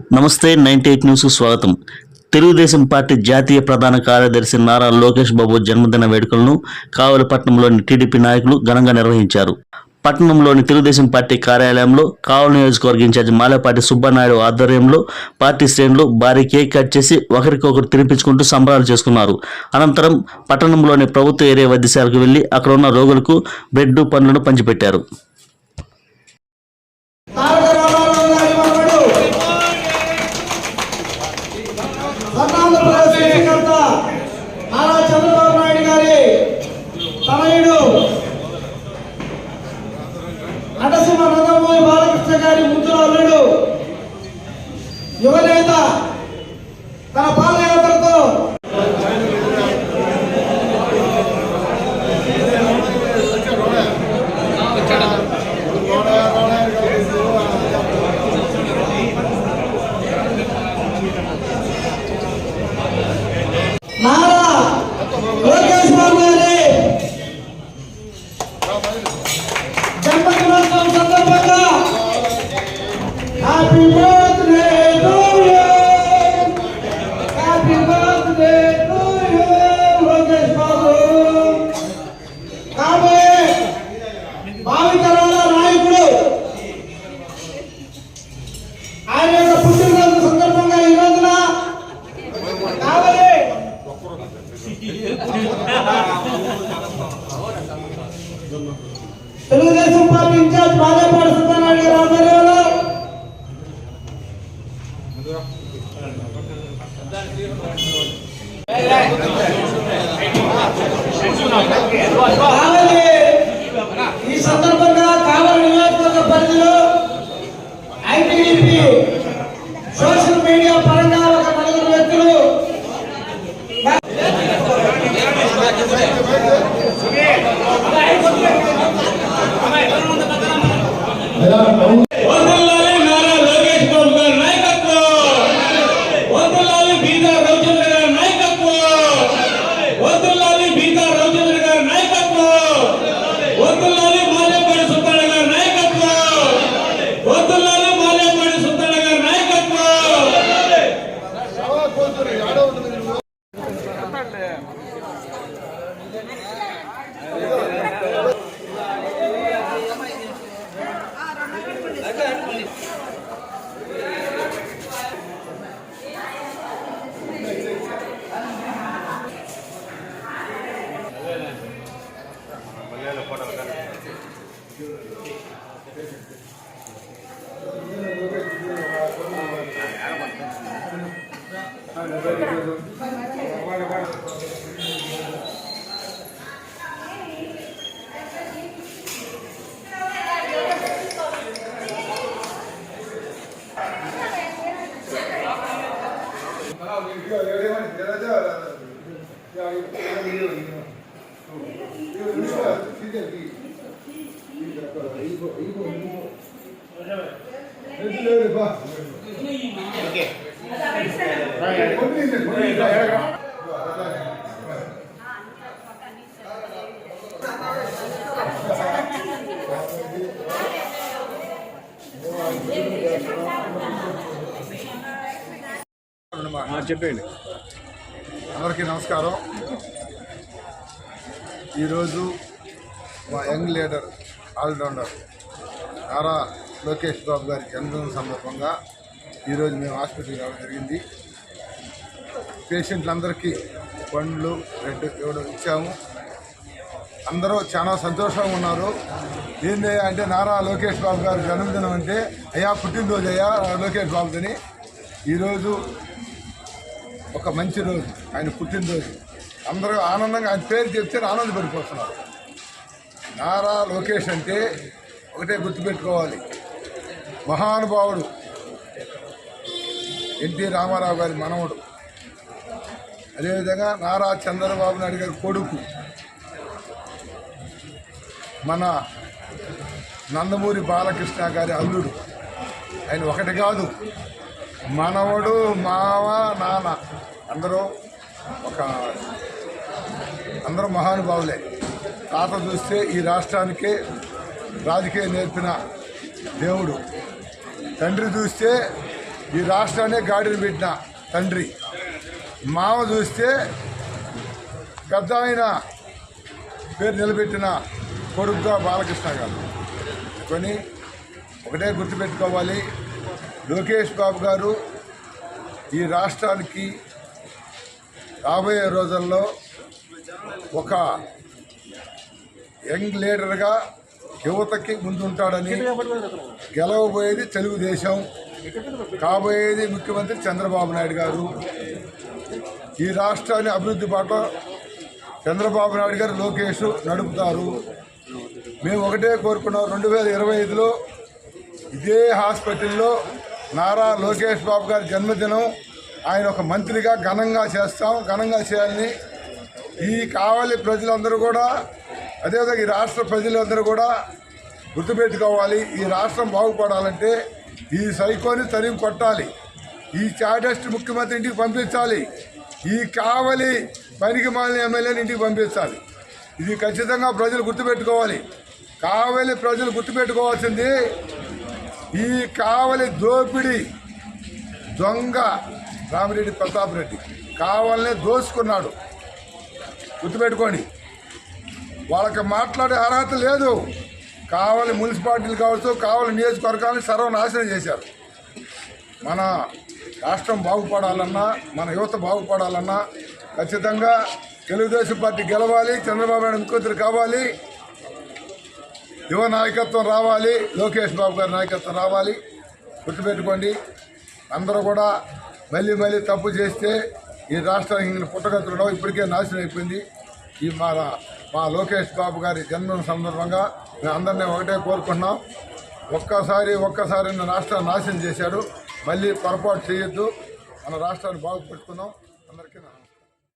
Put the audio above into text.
నమస్తే ninety eight news స్వాగతం. Telugu Desam party జాతీయ ప్రధాన కార్యదర్శి నారా లోకేష్ బాబు జన్మదిన వేడుకలను కావలిపట్నంలోని టీడీపీ నాయకులు ఘనంగా నిర్వహించారు. పట్టణంలోని తెలుగుదేశం పార్టీ కార్యాలయంలో కావలి నియోజకవర్గ ఇన్ఛార్జి మాలేపాటి సుబ్బనాయుడు ఆధ్వర్యంలో పార్టీ శ్రేణులు భారీ కేక్ కట్ చేసి ఒకరికొకరు తినిపించుకుంటూ సంబరాలు చేసుకున్నారు. అనంతరం పట్టణంలోని ప్రభుత్వ ఏరియా వైద్యశాలకు వెళ్ళి అక్కడ ఉన్న రోగులకు బ్రెడ్ పండ్లను పంచిపెట్టారు. నటసింహ నందమూరి బాలకృష్ణ గారి ముద్దుల అల్లుడు. యువనేత తన పాదయాత్రతో తెలుగుదేశం పార్టీ ఇన్ఛార్జ్ బాలేపాటి సుబ్బారాయుడు గారి ఆధ్వర్యంలో కావలి ఈ సందర్భంగా కావలి నియోజకవర్గ పరిధిలో ఐటీడీపీ సోషల్ మీడియా పరంగా ఒక నలుగురు వ్యక్తులు వందలాలి నారా లోకేష్ బాబు గారి నాయకత్వం వందలాలి బీదా రవిచంద్ర గారి నాయకత్వం వందలాలి బీదా రవిచంద్ర గారి నాయకత్వం వందలాలి మాలేపాడి సుత్తన్న గారి నాయకత్వం వందలాలి మాలేపాడి సుత్తన్న గారి నాయకత్వం చెప్పండి అందరికీ నమస్కారం ఈరోజు మా young leader allrounder Nara Lokesh Babu గారి జన్మదిన సందర్భంగా ఈరోజు మేము హాస్పిటల్కి రావడం జరిగింది. పేషెంట్లందరికీ పండ్లు బ్రెడ్ ఇవ్వడం ఇచ్చాము. అందరూ చాలా సంతోషంగా ఉన్నారు. ఏంది అంటే నారా లోకేష్ బాబు గారి జన్మదినం అంటే అయ్యా పుట్టినరోజు అయ్యా లోకేష్ బాబుదని. ఈరోజు ఒక మంచి రోజు ఆయన పుట్టినరోజు. అందరూ ఆనందంగా ఆయన పేరు చెప్తే ఆనందపడిపోతున్నారు. నారా లోకేష్ అంటే ఒకటే గుర్తుపెట్టుకోవాలి. మహానుభావుడు. ఎన్టీ రామారావు గారి మనవడు. అదేవిధంగా నారా చంద్రబాబు నాయుడు గారి కొడుకు. మన నందమూరి బాలకృష్ణ గారి అల్లుడు. ఆయన ఒకటి కాదు. మనవడు మావ నాన్న. అందరూ ఒక అందరూ మహానుభావులే. తాత చూస్తే ఈ రాష్ట్రానికే రాజకీయం నేర్పిన దేవుడు. తండ్రి చూస్తే ఈ రాష్ట్రాన్ని గాడిని పెట్టిన తండ్రి. మామ చూస్తే పెద్ద ఆయన పేరు నిలబెట్టిన కొడుకుగా బాలకృష్ణ గారు. కొని ఒకటే గుర్తుపెట్టుకోవాలి. లోకేష్ బాబు గారు ఈ రాష్ట్రానికి రాబోయే రోజుల్లో ఒక యంగ్ లీడర్గా యువతకి ముందుంటాడని గెలవబోయేది తెలుగుదేశం కాబోయేది ముఖ్యమంత్రి చంద్రబాబు నాయుడు గారు. ఈ రాష్ట్రాన్ని అభివృద్ధి బాట చంద్రబాబు నాయుడు గారు లోకేష్ నడుపుతారు. మేము ఒకటే కోరుకున్నాం రెండు వేల ఇరవై ఐదులో ఇదే హాస్పిటల్లో నారా లోకేష్ బాబు గారి జన్మదినం. ఆయన ఒక మంత్రిగా ఘనంగా చేస్తాం ఘనంగా చేయాలని ఈ కావలి ప్రజలందరూ కూడా అదేవిధంగా ఈ రాష్ట్ర ప్రజలందరూ కూడా గుర్తుపెట్టుకోవాలి ఈ రాష్ట్రం బాగుపడాలంటే ఈ సైకోని తరిమి కొట్టాలి ఈ చాడెస్ట్ ముఖ్యమంత్రి ఇంటికి పంపించాలి ఈ కావలి పనికి మాలిన ఎమ్మెల్యేని ఇంటికి పంపించాలి. ఇది ఖచ్చితంగా ప్రజలు గుర్తుపెట్టుకోవాలి. కావలి ప్రజలు గుర్తుపెట్టుకోవాల్సింది ఈ కావలి దోపిడి దొంగ రామిరెడ్డి ప్రతాప్ రెడ్డి. కావాలనే దోసుకున్నాడు. గుర్తుపెట్టుకోండి. వాళ్ళకి మాట్లాడే అర్హత లేదు. కావలి మున్సిపాలిటీలు కావచ్చు కావలి నియోజకవర్గాన్ని సర్వనాశనం చేశారు. మన రాష్ట్రం బాగుపడాలన్నా మన యువత బాగుపడాలన్నా ఖచ్చితంగా తెలుగుదేశం పార్టీ గెలవాలి చంద్రబాబు నాయుడు ముఖ్యమంత్రి కావాలి యువ నాయకత్వం రావాలి లోకేష్ బాబు గారి నాయకత్వం రావాలి. గుర్తుపెట్టుకోండి అందరూ కూడా మళ్ళీ మళ్ళీ తప్పు చేస్తే ఈ రాష్ట్రం ఇంక పుట్టగతులు ఇప్పటికే నాశనం అయిపోయింది. ఈ మా మా లోకేష్ బాబు గారి జన్మదిన సందర్భంగా మేము అందరినీ ఒకటే కోరుకుంటున్నాం. ఒక్కసారి ఒక్కసారి రాష్ట్రాన్ని నాశనం చేశాడు. మళ్ళీ పొరపాటు చేయొద్దు. మన రాష్ట్రాన్ని బాగుపెట్టుకుందాం అందరికీ